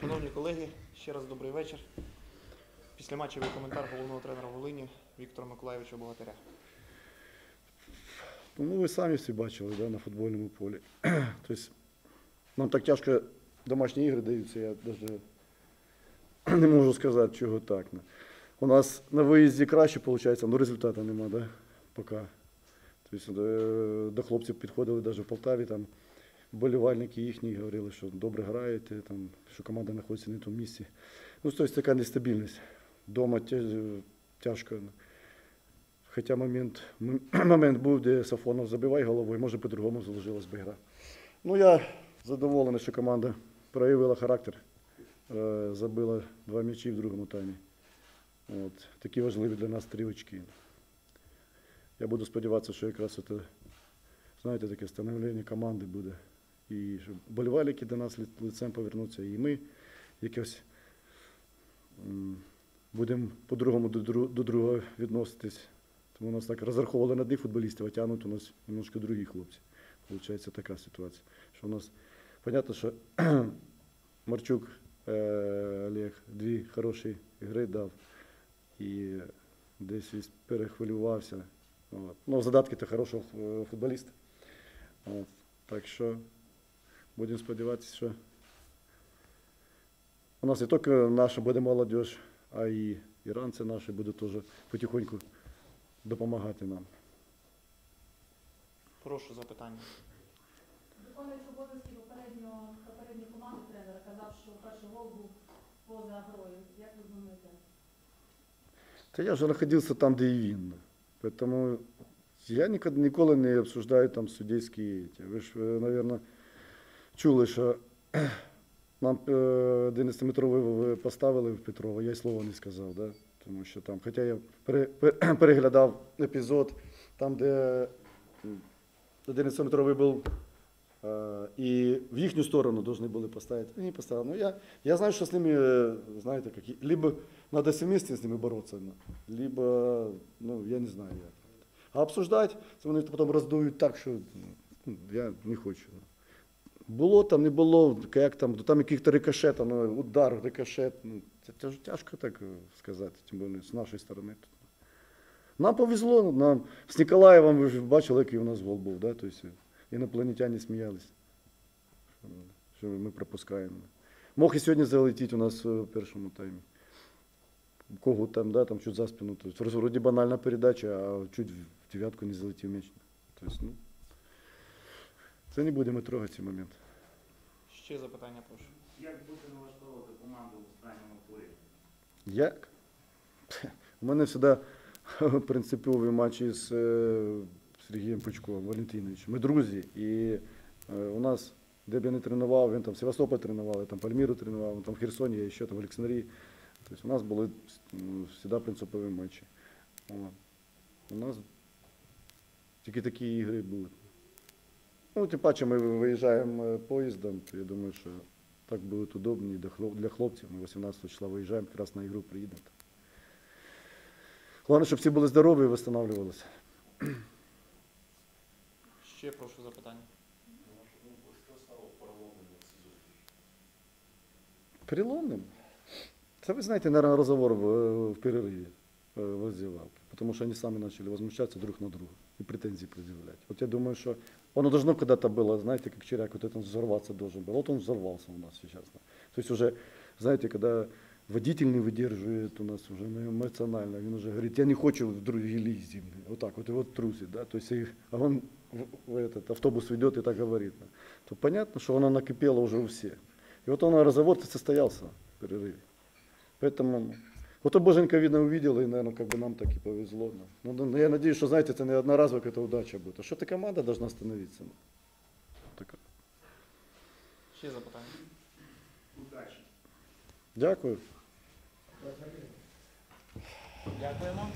Шановні колеги, ще раз добрий вечір. Післяматчевий коментар головного тренера Волині Віктора Миколаєвича Богатиря. Ну, ви самі всі бачили да, на футбольному полі. тобто, нам так тяжко домашні ігри даються, я навіть не можу сказати, чого так. ну. У нас на виїзді краще виходить, але результату нема, да, поки. Тобто, до, до хлопців підходили навіть в Полтаві, там вболівальники їхні говорили, що добре граєте, там, що команда знаходиться не в тому місці. Ну, тобто така нестабільність. Дома тяжко. Хоча момент, момент був, де Сафонов забивай головою, може по-другому заложилась би гра. Ну, я задоволений, що команда проявила характер, е, забила два м'ячі в другому таймі. От, такі важливі для нас три очки. Я буду сподіватися, що якраз це, знаєте, таке становлення команди буде. І щоб болівальники до нас лицем повернуться, і ми якось будемо по-другому до, дру- до другого відноситись. Тому нас так розраховували на одних футболістів, а тягнуть у нас немножко другі хлопці. Получається така ситуація. Що у нас, понятно, що Марчук е, Олег дві хороші гри дав і десь він перехвилювався. От. Ну, задатки то хорошого е, футболіста. От. Так що будемо сподіватися, що у нас не тільки наша буде молодь, а і іранці наші будуть теж потихоньку допомагати нам. Прошу запитання. Виконуючи обов'язки попереднього попередньої команди тренера казав, що перший гол був поза грою. Як ви думаєте? Та я вже знаходився там, де і він. Тому я ніколи, не обсуждаю там суддівські. ті. Ви ж, мабуть, чули, що нам е, 11-метровий поставили в Петрова, я й слова не сказав. Да? Тому що там, хоча я пере, пере- переглядав епізод, там, де 11-метровий був. е, І в їхню сторону повинні були поставити. Вони поставили. Ну, я, я знаю, що з ними, е, знаєте, как, либо надо все вместе с ними бороться, ну, либо, ну, я не знаю як. А обсуждати, це вони потім роздують так, що ну, я не хочу. Було там, не було, як там, там яких-то рикошетів, ну, удар, рикошет. Ну, це тяж- тяжко так е, сказати, тим більше з нашої сторони. Нам повезло, нам з Ніколаєвом ви ж бачили, який у нас гол був, да? тобто, інопланетяни сміялись, що, ми пропускаємо. Мог і сьогодні залетіти у нас в першому таймі. Кого там, да, там чуть за спину. То есть, вроде банальна передача, а чуть в дев'ятку не залетів м'яч. Тобто, ну, це не будемо трогати цей момент. Ще запитання, прошу. Як бути налаштовувати команду у останньому турі? Як? У мене завжди принципові матчі з е, Сергієм Пучковим, Валентиновичем. Ми друзі, і е, у нас, де б я не тренував, він там Севастополь тренував, я там Пальміру тренував, він там в Херсоні, я ще там в Олександрії. Тобто у нас були завжди принципові матчі. У нас тільки такі ігри були. Ну, тим паче ми виїжджаємо е, поїздом, то я думаю, що так буде удобно і для хлоп- для хлопців. Ми 18 числа виїжджаємо, якраз на ігру приїдемо. Головне, щоб всі були здорові і встановлювалися. Ще прошу запитання. Переломним? Це ви знаєте, наверное, розговор в, в перерыве э, вызывал. Потому что они сами начали возмущаться друг на друга И претензии предъявлять. Вот я думаю, что оно должно когда-то было, знаете, как черяк, вот это взорваться должен был. Вот он взорвался у нас сейчас. То есть уже, знаете, когда водитель не выдерживает у нас уже ну, эмоционально, он уже говорит, я не хочу в другие лизі. Вот так вот, и вот трусит, да, то есть, и- а он в этот автобус ведет и так говорит. да. То понятно, что оно накипело уже у всех. И вот он разговор состоялся в перерыве. Поэтому вот то Боженька, видно, увидел, и, наверное, как бы нам так и повезло. Но, но я надеюсь, что, знаете, это не одноразовая какая-то удача будет. А что-то команда должна становиться. Ну, так. Ще запитання. Удачі! Дякую. Дякуємо.